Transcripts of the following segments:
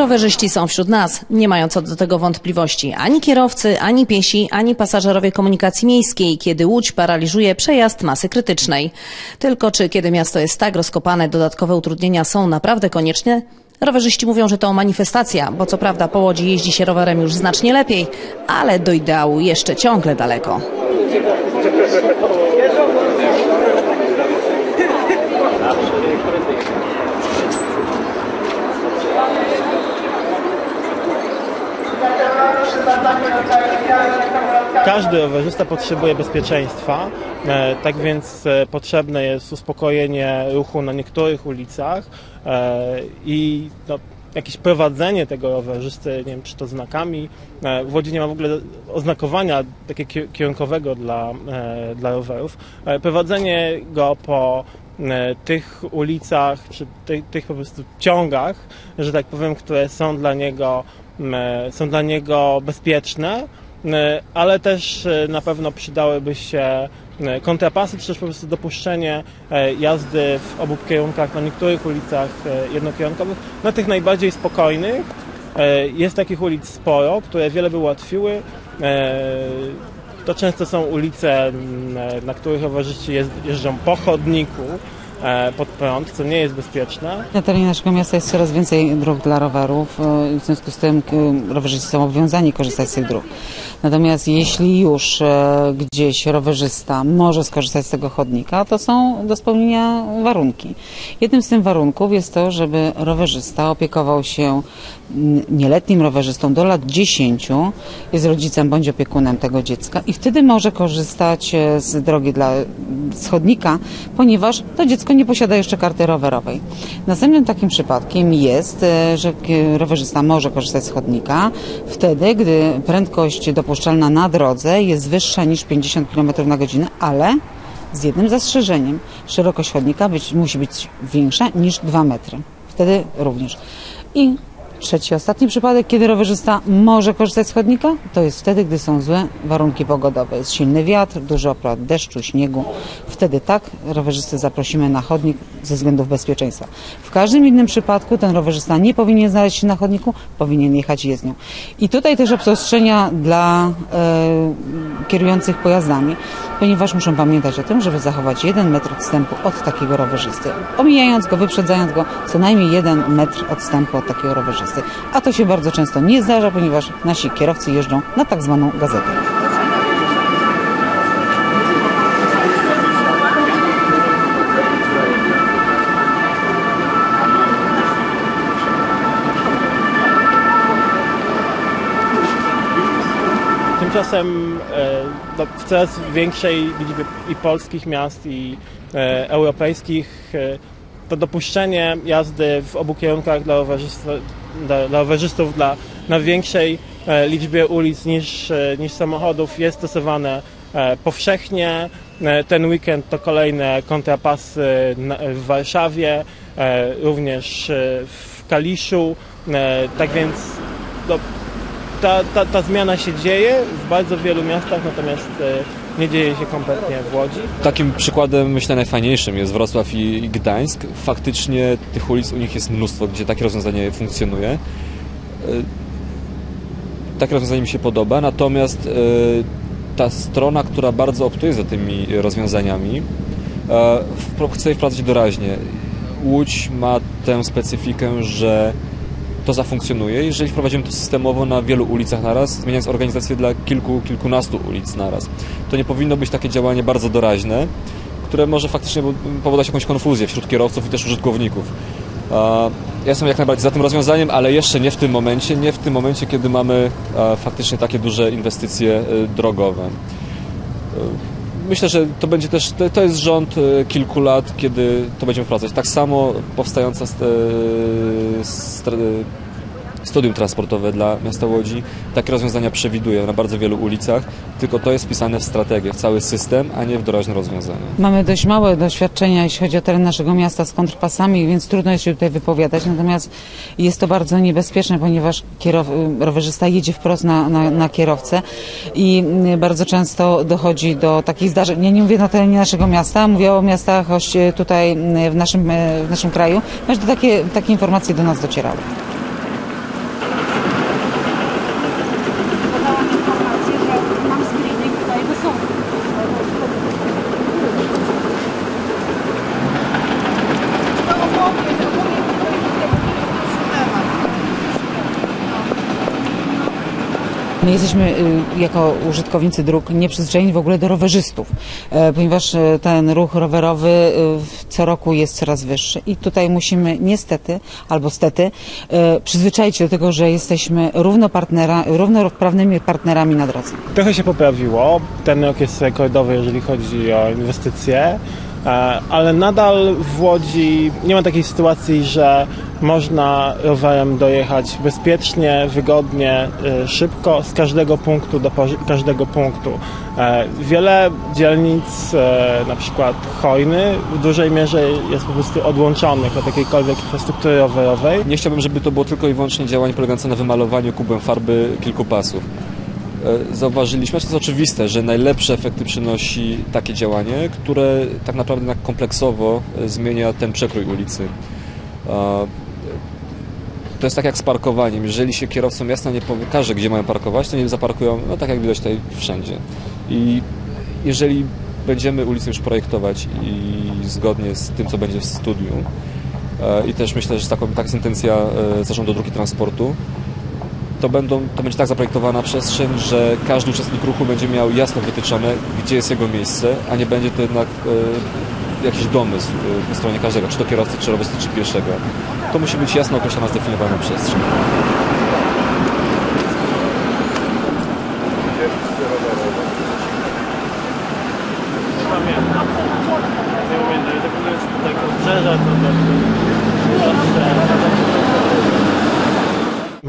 Rowerzyści są wśród nas. Nie mają co do tego wątpliwości ani kierowcy, ani piesi, ani pasażerowie komunikacji miejskiej, kiedy Łódź paraliżuje przejazd masy krytycznej. Tylko czy kiedy miasto jest tak rozkopane, dodatkowe utrudnienia są naprawdę konieczne? Rowerzyści mówią, że to manifestacja, bo co prawda po Łodzi jeździ się rowerem już znacznie lepiej, ale do ideału jeszcze ciągle daleko. Każdy rowerzysta potrzebuje bezpieczeństwa, e, tak więc e, potrzebne jest uspokojenie ruchu na niektórych ulicach e, i no, jakieś prowadzenie tego rowerzysty, nie wiem czy to znakami. W Łodzi nie ma w ogóle oznakowania takiego ki- kierunkowego dla, dla rowerów. Prowadzenie go po tych ulicach, czy tych, tych po prostu ciągach, że tak powiem, które są dla niego, są dla niego bezpieczne, ale też e, na pewno przydałyby się kontrapasy, czy też po prostu dopuszczenie e, jazdy w obu kierunkach na niektórych ulicach e, jednokierunkowych, na tych najbardziej spokojnych. Jest takich ulic sporo, które wiele by ułatwiły. To często są ulice, na których rowerzyści jeżdż- jeżdżą po chodniku pod prąd, co nie jest bezpieczne. Na terenie naszego miasta jest coraz więcej dróg dla rowerów, e, w związku z tym e, rowerzyści są obowiązani korzystać z tych dróg. Natomiast jeśli już e, gdzieś rowerzysta może skorzystać z tego chodnika, to są do spełnienia warunki. Jednym z tych warunków jest to, żeby rowerzysta opiekował się nieletnim rowerzystą do lat 10, jest rodzicem bądź opiekunem tego dziecka i wtedy może korzystać e, z drogi dla z chodnika, ponieważ to dziecko nie posiada jeszcze karty rowerowej. Następnym takim przypadkiem jest, e, że rowerzysta może korzystać z chodnika wtedy, gdy prędkość dopuszczalna na drodze jest wyższa niż 50 km na godzinę, ale z jednym zastrzeżeniem. Szerokość chodnika być, musi być większa niż 2 metry. Wtedy również. I trzeci, ostatni przypadek, kiedy rowerzysta może korzystać z chodnika, to jest wtedy, gdy są złe warunki pogodowe. Jest silny wiatr, duży opad deszczu, śniegu. Wtedy tak rowerzystę zaprosimy na chodnik ze względów bezpieczeństwa. W każdym innym przypadku ten rowerzysta nie powinien znaleźć się na chodniku, powinien jechać jezdnią. I tutaj też obostrzenia dla e, kierujących pojazdami, ponieważ muszą pamiętać o tym, żeby zachować jeden metr odstępu od takiego rowerzysty. Omijając go, wyprzedzając go, co najmniej jeden metr odstępu od takiego rowerzysty. A to się bardzo często nie zdarza, ponieważ nasi kierowcy jeżdżą na tak zwaną gazetę. Tymczasem e, no, w coraz większej liczbie i polskich miast, i e, europejskich e, to dopuszczenie jazdy w obu kierunkach dla, rowerzysta, dla, dla rowerzystów dla, na większej e, liczbie ulic niż, e, niż samochodów jest stosowane e, powszechnie. Ten weekend to kolejne kontrapasy w Warszawie, również w Kaliszu. Tak więc no, ta, ta, ta zmiana się dzieje w bardzo wielu miastach, natomiast nie dzieje się kompletnie w Łodzi. Takim przykładem, myślę, najfajniejszym jest Wrocław i Gdańsk. Faktycznie tych ulic u nich jest mnóstwo, gdzie takie rozwiązanie funkcjonuje. Y, Takie rozwiązanie mi się podoba, natomiast y, ta strona, która bardzo optuje za tymi rozwiązaniami, e, chce je wprowadzać doraźnie. Łódź ma tę specyfikę, że to zafunkcjonuje, jeżeli wprowadzimy to systemowo na wielu ulicach naraz, zmieniając organizację dla kilku, kilkunastu ulic naraz. To nie powinno być takie działanie bardzo doraźne, które może faktycznie powodować jakąś konfuzję wśród kierowców i też użytkowników. Ja jestem jak najbardziej za tym rozwiązaniem, ale jeszcze nie w tym momencie, nie w tym momencie, kiedy mamy faktycznie takie duże inwestycje e, drogowe. Myślę, że to będzie też, to, jest rząd e, kilku lat, kiedy to będziemy wprowadzać. Tak samo powstająca st, e, studium transportowe dla miasta Łodzi takie rozwiązania przewiduje na bardzo wielu ulicach, tylko to jest wpisane w strategię, w cały system, a nie w doraźne rozwiązania. Mamy dość małe doświadczenia, jeśli chodzi o teren naszego miasta z kontrpasami, więc trudno jest się tutaj wypowiadać. Natomiast jest to bardzo niebezpieczne, ponieważ rowerzysta jedzie wprost na, na, na kierowcę i y, bardzo często dochodzi do takich zdarzeń. Ja nie mówię na terenie naszego miasta, mówię o miastach tutaj y, w naszym, y, w naszym kraju, ponieważ takie, takie informacje do nas docierały. My jesteśmy y, jako użytkownicy dróg nieprzyzwyczajeni w ogóle do rowerzystów, e, ponieważ e, ten ruch rowerowy w- co roku jest coraz wyższy i tutaj musimy niestety albo stety e, przyzwyczaić się do tego, że jesteśmy równopartnera, równoprawnymi partnerami na drodze. Trochę się poprawiło. Ten rok jest rekordowy, jeżeli chodzi o inwestycje, e, ale nadal w Łodzi nie ma takiej sytuacji, że można rowerem dojechać bezpiecznie, wygodnie, e, szybko z każdego punktu do każdego punktu. E, Wiele dzielnic, e, na przykład Chojny, w dużej mierze jest po prostu odłączonych od jakiejkolwiek infrastruktury rowerowej. Nie chciałbym, żeby to było tylko i wyłącznie działanie polegające na wymalowaniu kubem farby kilku pasów. E, Zauważyliśmy, to jest oczywiste, że najlepsze efekty przynosi takie działanie, które tak naprawdę jednak kompleksowo e, zmienia ten przekrój ulicy. E, To jest tak jak z parkowaniem. Jeżeli się kierowcom jasno nie pokaże, gdzie mają parkować, to nie zaparkują, no tak jak widać tutaj wszędzie. I jeżeli będziemy ulicę już projektować i zgodnie z tym, co będzie w studium, E, i też myślę, że taka jest intencja Zarządu Dróg Transportu, to, będą, to będzie tak zaprojektowana przestrzeń, że każdy uczestnik ruchu będzie miał jasno wytyczone, gdzie jest jego miejsce, a nie będzie to jednak e, jakiś domysł e, po stronie każdego, czy to kierowcy, czy rowersty, czy pieszego. To musi być jasno określona, zdefiniowana przestrzeń. Pamiętam. Nie pamiętam, jak to jest tak obrzeża, to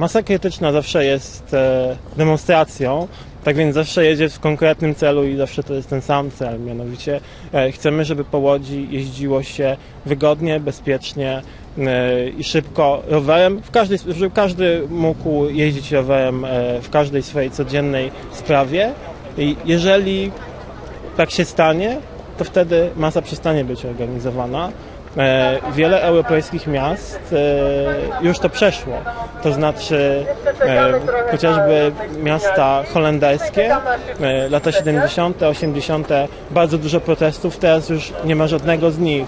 Masa krytyczna zawsze jest e, demonstracją, tak więc zawsze jedzie w konkretnym celu i zawsze to jest ten sam cel. Mianowicie e, chcemy, żeby po Łodzi jeździło się wygodnie, bezpiecznie e, i szybko rowerem, w każdej, żeby każdy mógł jeździć rowerem w każdej swojej codziennej sprawie. I jeżeli tak się stanie, to wtedy masa przestanie być organizowana. E, Wiele europejskich miast e, już to przeszło. To znaczy e, chociażby miasta holenderskie, lata 70., 80., bardzo dużo protestów, teraz już nie ma żadnego z nich.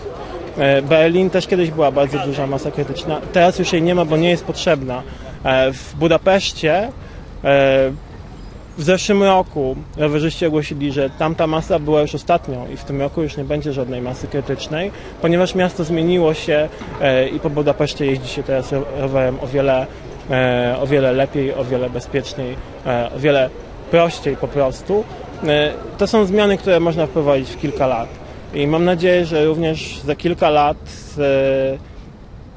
Berlin też kiedyś była bardzo duża masa krytyczna, teraz już jej nie ma, bo nie jest potrzebna. W Budapeszcie w zeszłym roku rowerzyści ogłosili, że tamta masa była już ostatnią i w tym roku już nie będzie żadnej masy krytycznej, ponieważ miasto zmieniło się e, i po Budapeszcie jeździ się teraz ro- rowerem o wiele, e, o wiele lepiej, o wiele bezpieczniej, e, o wiele prościej po prostu. To są zmiany, które można wprowadzić w kilka lat i mam nadzieję, że również za kilka lat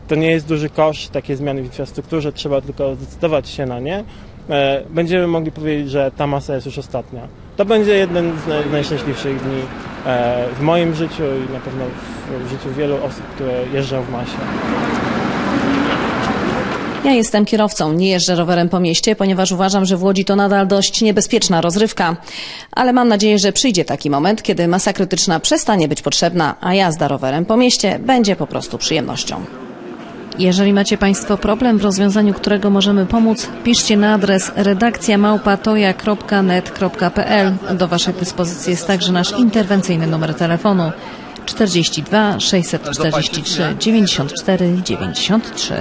to nie jest duży koszt, takie zmiany w infrastrukturze, trzeba tylko zdecydować się na nie. E, Będziemy mogli powiedzieć, że ta masa jest już ostatnia. To będzie jeden z naj- najszczęśliwszych dni e, w moim życiu i na pewno w życiu wielu osób, które jeżdżą w masie. Ja jestem kierowcą, nie jeżdżę rowerem po mieście, ponieważ uważam, że w Łodzi to nadal dość niebezpieczna rozrywka. Ale mam nadzieję, że przyjdzie taki moment, kiedy masa krytyczna przestanie być potrzebna, a jazda rowerem po mieście będzie po prostu przyjemnością. Jeżeli macie Państwo problem, w rozwiązaniu którego możemy pomóc, piszcie na adres redakcja małpatoja.net.pl. Do Waszej dyspozycji jest także nasz interwencyjny numer telefonu 42 643 94 93.